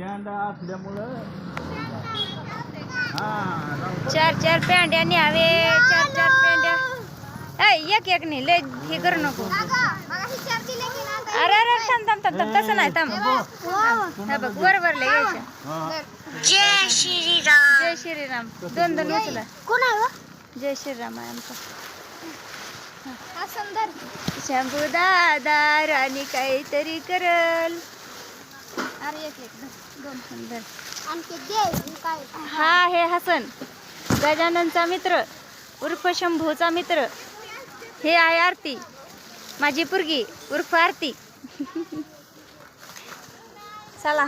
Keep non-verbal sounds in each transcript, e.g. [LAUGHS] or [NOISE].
असल्यामुळं हा. चार चार पेंड्या न्यावे चार चार पेंड्या. ऐ एक एक नाही लय हे करू नको. अरे अरे थांब थांब थांब थांब तसं नाही थांब. हे बघ बरोबर लय. जय श्रीराम. जय श्रीराम. दोन दोन उचला. कोण आहे? जय श्रीराम आहे आमचा हा सुंदर. शंभू दादा राणी काहीतरी करल. अरे एक एक दोन सुंदर आणखी दे काय हा हे हसन गजाननचा मित्र उर्फ शंभूचा मित्र. हे आहे आरती माझी पुरगी उर्फ आरती. चला.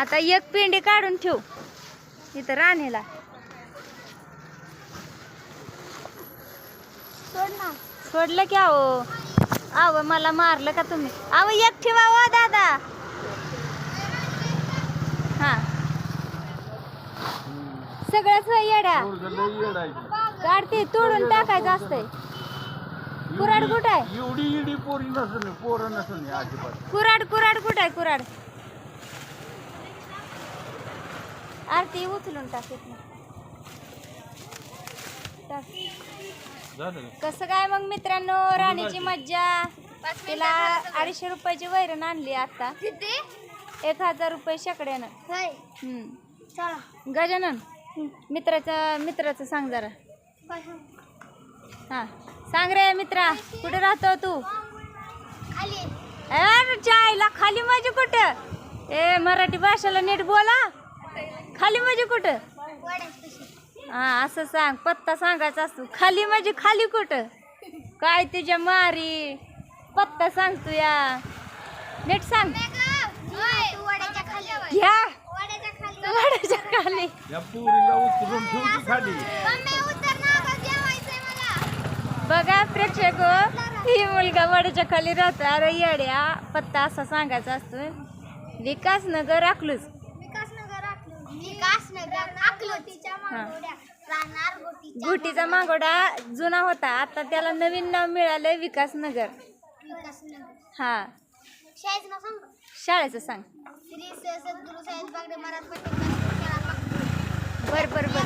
आता एक पिंडी काढून ठेव इथं राणीला. सोड ना सोडलं की आहो आव मला मारलं का तुम्ही? आव एक ठेवा हो दादा. हा. सगळंच होय येड्या. काढते तोडून टाकायचं असतंय. कुऱ्हाड कुठं आहे? एवढी इडी पोरी नसून पोरं नसून अजिबात. कुराड कुराड कुठं आहे कुराड आरती उचलून टाक इथनं. टाक? कसं काय मग मित्रांनो राणीची मज्जा. तिला अडीचशे रुपयाची वैरण आणली आता. किती? एक हजार रुपये शेकड्यानं. हम्म. चला. गजानन मित्राचं मित्राचं सांग जरा. हा. सांग रे मित्रा कुठे राहतो तू? अरे चायला खाली माझी कुठं? ए मराठी भाषेला नीट बोला. खाली माझी कुठं? वड्यात हा असं सांग पत्ता सांगायचा असतो. खाली माझी खाली कुठं? काय तुझ्या मारी? पत्ता सांगतो या. नीट सांग. घ्या. वड्याच्या खाली. या पोरीला उचलून ठेवती खाली. मम्मी उतर ना गं, जेवायचंय मला बघा प्रेक्षक हो, ही मुलगा वाड्याच्या खाली राहतो. अरे येड्या पत्ता असा सांगायचा असतो. विकासनगर अकलूज विकासनगर आखलो विकासनगर गुटीचा मागोडा जुना होता. आता त्याला नवीन नाव मिळालंय विकासनगर विकासनगर हा. शाळेचं सांग. बर. बर बर?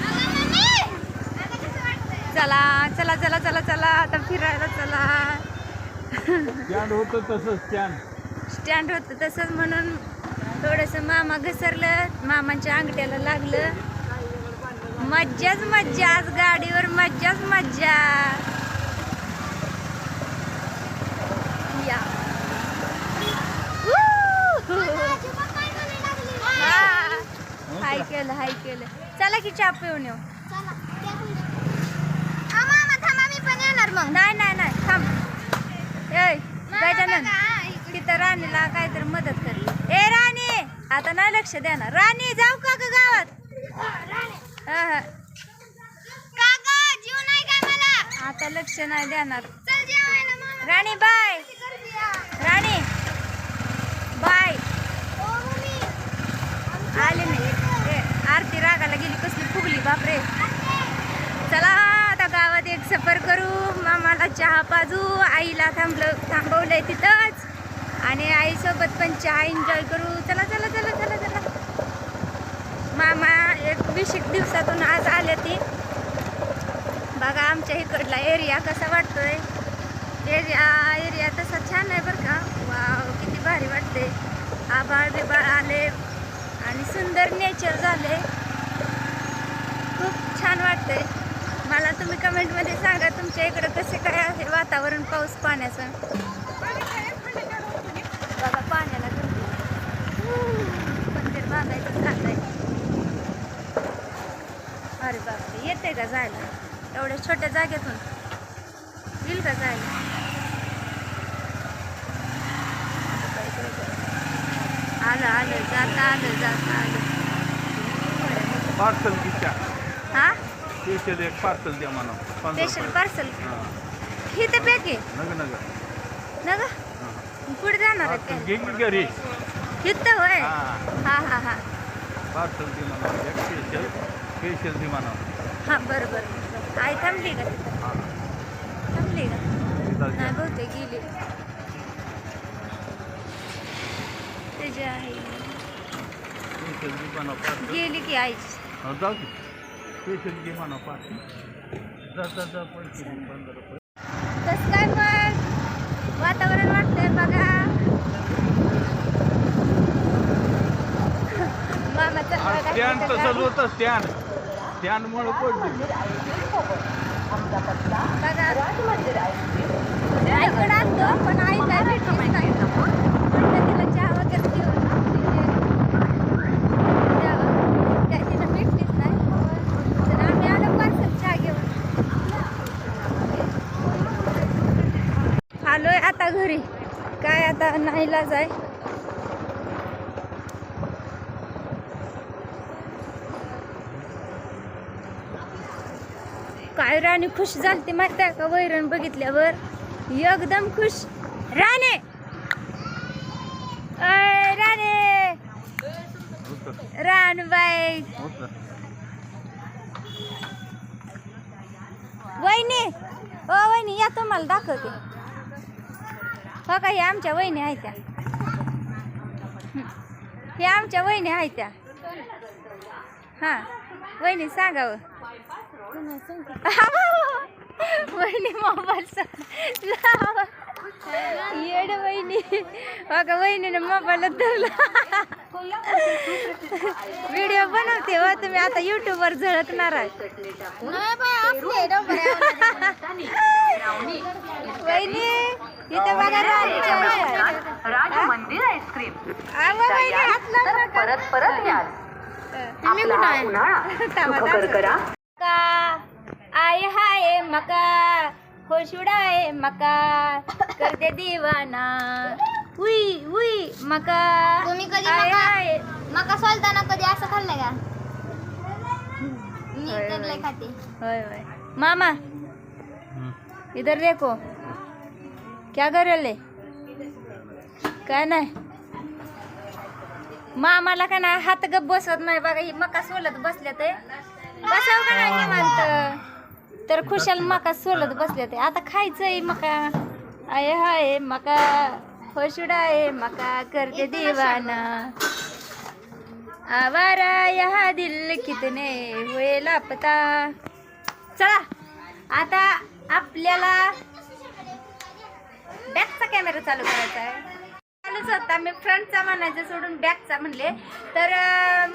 चला चला चला चला चला. आता फिरायला चला. स्टँड होतं तसं स्टँड स्टँड होतं तसंच म्हणून थोडंसं मामा घसरलं. मामाच्या अंगठ्याला लागलं. मज्जाच मज्जा. आज गाडीवर मज्जाच मज्जा. या. हाय केलं हाय केलं. चला की चहा पिऊन येऊ. मग. नाही नाही नाही थांब. ए गजानन हा. तिथं राणीला काहीतरी मदत कर. ए राणी! आता नाही लक्ष देणार. राणी जाऊ का ग गावात हा, हा. का गं, जीव नाही काय मला? आता लक्ष नाही देणार. Rani bye. Rani bye. Mummy. आले ए, आरती रागाला गेली कसली फुगली बापरे. चला आता गावात एक सफर करू. मामाला चहा पाजू. आईला थांबलं थांबवलंय तिथंच. आणि आईसोबत पण चहा एन्जॉय करू. चला मामा एक वीस एक दिवसातून आज आले ती. बघा आमच्या इकडला एरिया कसा वाटतोय? एरिया एरिया तसा छान आहे बरं का. वाव किती भारी वाटते आभाळ बिबाळ आले आणि सुंदर नेचर झाले खूप छान वाटते मला तुम्ही कमेंटमध्ये सांगा तुमच्या इकडं कसे काय आहे वातावरण पाऊस पाण्याचं? बघा पाण्याला गर्दी. मंदिर बांधायचं अरे बापरे. येते का जायला? एवढ्या छोट्या जागेतून? येईल का जायला? आलं आलं जाता आलं जाता आलं. पार्सल हा? स्पेशल एक पार्सल द्या पंधरा स्पेशल. पार्सल हा. तर पॅक आहे? नग नग. ना ग पुढे जाणार आहे घरी? होय? हा. हा हा पार्सल दे म्हणा. स्पेशल स्पेशल दे म्हणा. हा बरं बरं आई थांबली का तिथं? हा. थांबली का? नाही बहुतेक गेली. माझी आई गेली की आईची. हो, जाऊ की स्पेशल जी बनव पार्टी जा जा जा पैसे दे, पंधरा रुपये कसं काय मग? वातावरण वाटतंय बघा. मामाचं बघा स्टँड तसंच. होतं स्टँड स्टँडमुळे पडली पण आई काय भेटलीच नाही तिला चहा वगैरे घेऊन तिला तर आम्ही आलो चहा आलोय आता घरी. काय आता नाहीलाच जाय काय राणी खुश झालती माहिती का? वैरण बघितल्यावर एकदम खुश. राणे! राणे! होतं रानबाई वहिनी! ओ वहिनी या तुम्हाला दाखवते. हो का हे आमच्या वहिनी आहेत त्या. हे आमच्या वहिनी आहेत त्या. हां वहिनी सांगावं. वहिनी मोबाईल येड वहिनी. का वहिनीने मोबाईल धरला. व्हिडिओ बनवते हो तुम्ही आता युट्यूबवर झळकणार वहिनी इथं बघा. राज मंदिर आईस्क्रीम. परत परत आपला आहे? उन्हाळा करा मका. आय हाय मका. खुश उडाय मका. करते दिवाना. उई उई मका. तुम्ही कधी आय मका- हाय. मका सोलताना कधी असं खाल्लंय का? मी होय, तर लय होय. खाते. होय होय. मामा. इधर देखो. क्या कर रहे काय नाही. मामाला का नाही हात गप बसत नाही बघा ही मका सोलत बसले ते बसाव का नाही निवांत? तर खुशाल मका सोलत बसले ते आता खायचंय मका. आय हाय मका. खुशुडा आहे मका करते दीवाना. आवारा यहा दिल कितने हुए लापता. चला आता आपल्याला बॅकचा कॅमेरा चालू करायचा आहे चालूच होता मी फ्रंटचा म्हणायचं सोडून बॅकचा म्हणले. तर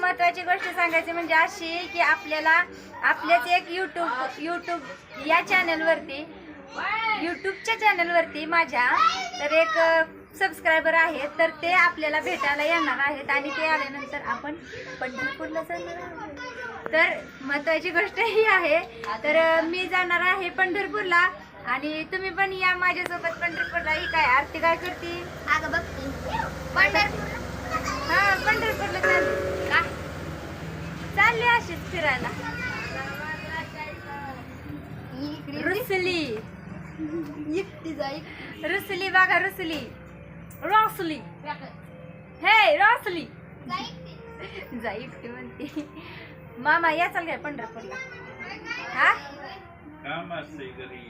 महत्त्वाची महत्वाची गोष्ट सांगायची म्हणजे अशी की आपल्याला आपल्याच एक यूट्यूब यूट्यूब या चॅनलवरती यूट्यूबच्या चॅनलवरती माझ्या तर एक सबस्क्रायबर आहेत. तर ते आपल्याला भेटायला येणार आहेत आणि ते आल्यानंतर आपण पंढरपूरला जाणार आहोत. तर महत्वाची गोष्ट ही आहे. तर मी जाणार आहे पंढरपूरला. आणि तुम्ही पण या माझ्यासोबत पंढरपूरला. ही काय आरती काय करते? अगं बघते. पंढरपूर हा पंढरपूरला चालली. का? चालली अशीच फिरायला. रुसली. एकटी जाई रुसली बघा रुसली. रॉसली. हे रॉसली. जा एकटी. म्हणते. मामा या चाल काय पंढरपूरला. हा? काम असते घरी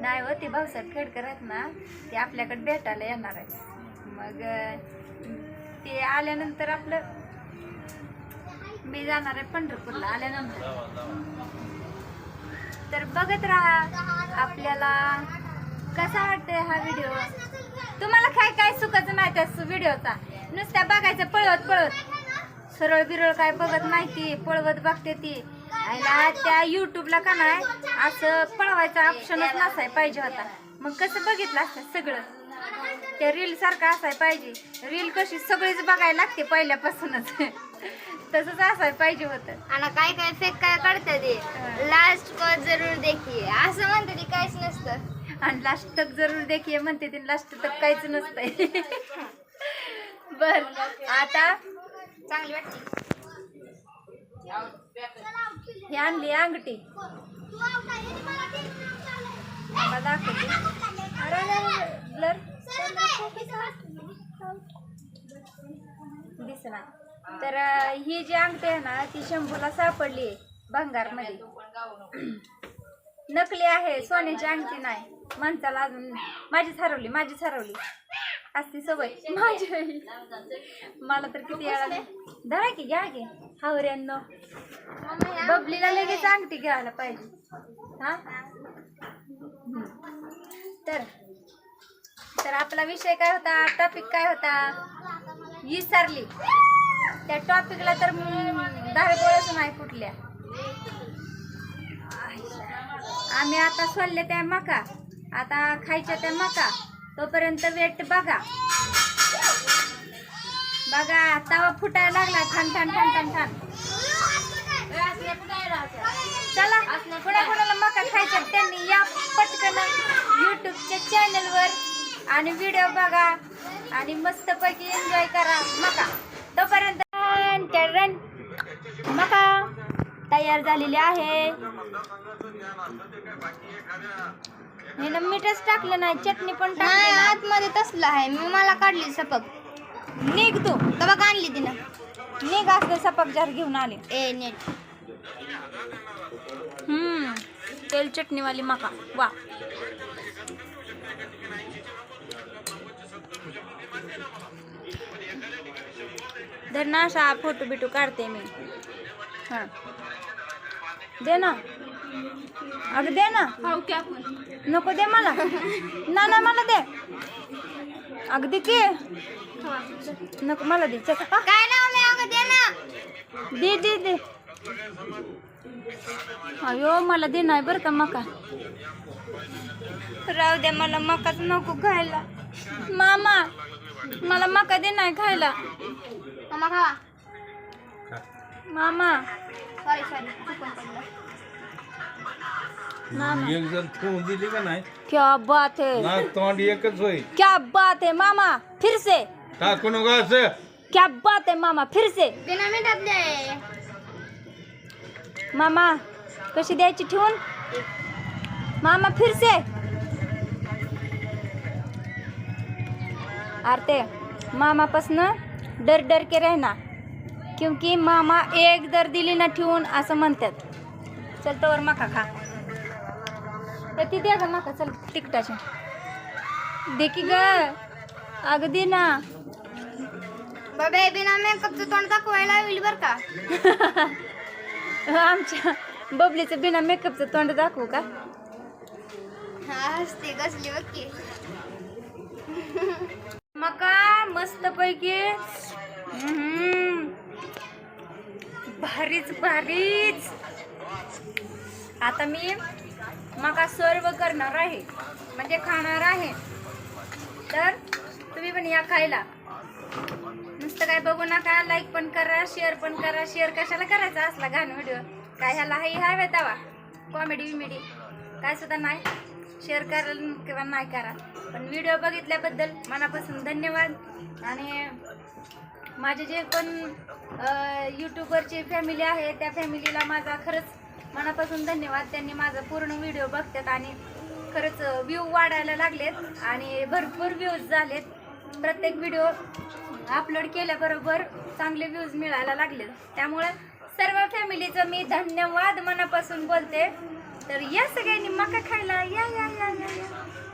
नाही हो ते भाऊसाहेब खेडकर आहेत ना ते आपल्याकडे भेटायला येणार आहेत. मग ते आल्यानंतर आपलं मी जाणार आहे पंढरपूरला आल्यानंतर. तर बघत राहा आपल्याला कसा वाटतोय हा व्हिडिओ. तुम्हाला काय काय सुखाचं नाही आहे व्हिडिओचा? नुसत्या बघायचं पळवत पळवत. सरळ बिरळ काय बघत नाही ती पळवत बघते ती. आईला त्या युट्यूबला का नाही असं पळवायचा ऑप्शनच नसाय पाहिजे होता. मग कसं बघितलं असतं सगळं? त्या रील सारखं असायला पाहिजे. रील कशी सगळीच बघायला लागते पहिल्यापासूनच. [LAUGHS] तसंच असायला पाहिजे होतं. आणि काय काय फेक काय काढतात ते? लास्ट को जरूर देखिए असं म्हणते ते काहीच नसतं. आणि लास्ट तक जरूर देखीये म्हणते ती लास्ट तक काहीच नसतंय. [LAUGHS] बर आता? चांगली वाटते ही आणली अंगठी. दाखवते ब्लर. दिसना तर ही जी अंगठी आहे ना ती शंभूला सापडली भंगारमध्ये नकली आहे सोन्याची अंगठी नाही. माणसाला अजून माझीच हरवली माझीच हरवली असती सवय. माझी आई. मला तर किती वेळा धरा की घ्या की. हावऱ्यांनो बबलीला लगेच अंगठी घ्यायला पाहिजे. हा. तर तर आपला विषय काय होता? टॉपिक काय होता? विसरली. त्या टॉपिकला तर दहा बोळच नाही कुठल्या. आम्ही आता सोडले त्या मका. आता खायच्या त्या मका. तोपर्यंत वेट बघा. बघा तवा फुटायला लागला. ठाण ठाण ठाण ठाण ठाण चला कोणा कोणाला मका खायच्या त्यांनी या पटकन युट्यूबच्या चॅनलवर आणि व्हिडिओ बघा आणि मस्तपैकी एन्जॉय करा मका. तोपर्यंत मका तयार झालेली आहे. हिनं मीठच टाकलं नाही चटणी पण नाही टाकली नाही. आतमध्ये तसलं आहे. मी मला काढली सपक. निघ तू. तबक आणली तिनं. निघ असते सपक जार घेऊन आले. ए नेट. हम्म तेल चटणीवाली मका. वा. धर ना असा फोटो बिटू काढते मी. हा. दे ना. अगं दे ना. नको दे मला. ना ना मला दे. अगदी की. नको मला दे. काय नाव दे ना. दे दे दे. अयो मला दे नाही बरं का मका. राहू दे मला मकाच नको खायला. मामा मला मका दे नाही खायला. मामा खावा. मामा. सॉरी सॉरी चुकून पडलं मामा एक जण ठेवून दिली का नाही? क्या बात है। ना तोंड एकच होईल. क्या बात है मामा फिर से। टाकू नको असं क्या बात है मामा फिर से। बिना मामा कशी द्यायची ठेवून? मामा फिर से। आरते मामापासनं डर डर के रहना क्योंकि मामा एक दर दिली ना ठेवून असं म्हणतात. चल तवर मका खा. ती द्या ग मका चल तिकटाची दे की ग. अगं दे ना. बाबे बिना मेकअपचं तोंड दाखवायला होईल बर का? [LAUGHS] आमच्या बबलीचं बिना मेकअपचं तोंड दाखवू का? हसते कसली बघ की. [LAUGHS] मका मस्त पैकी भारीच भारीच. आता मी मका सर्व करणार आहे. म्हणजे खाणार आहे. तर तुम्ही पण या खायला. नुसतं काय बघू नका लाईक पण करा शेअर पण करा. शेअर कशाला करायचा असला घाण व्हिडिओ काय ह्याला हाही हवे वेतावा कॉमेडी विमेडी काय सुद्धा नाही. शेअर करा किंवा नाही करा. पण व्हिडिओ बघितल्याबद्दल मनापासून धन्यवाद. आणि माझे जे पण यूट्यूबवरची फॅमिली आहे त्या फॅमिलीला माझा खरंच मनापासून धन्यवाद. त्यांनी माझा पूर्ण व्हिडिओ बघतात आणि खरंच व्ह्यू वाढायला लागलेत आणि भरपूर व्ह्यूज झालेत. प्रत्येक व्हिडिओ अपलोड केल्याबरोबर चांगले व्ह्यूज मिळायला लागलेत. त्यामुळे सर्व फॅमिलीचं मी धन्यवाद मनापासून बोलते. तर या सगळ्यांनी मका खायला. या या या या या.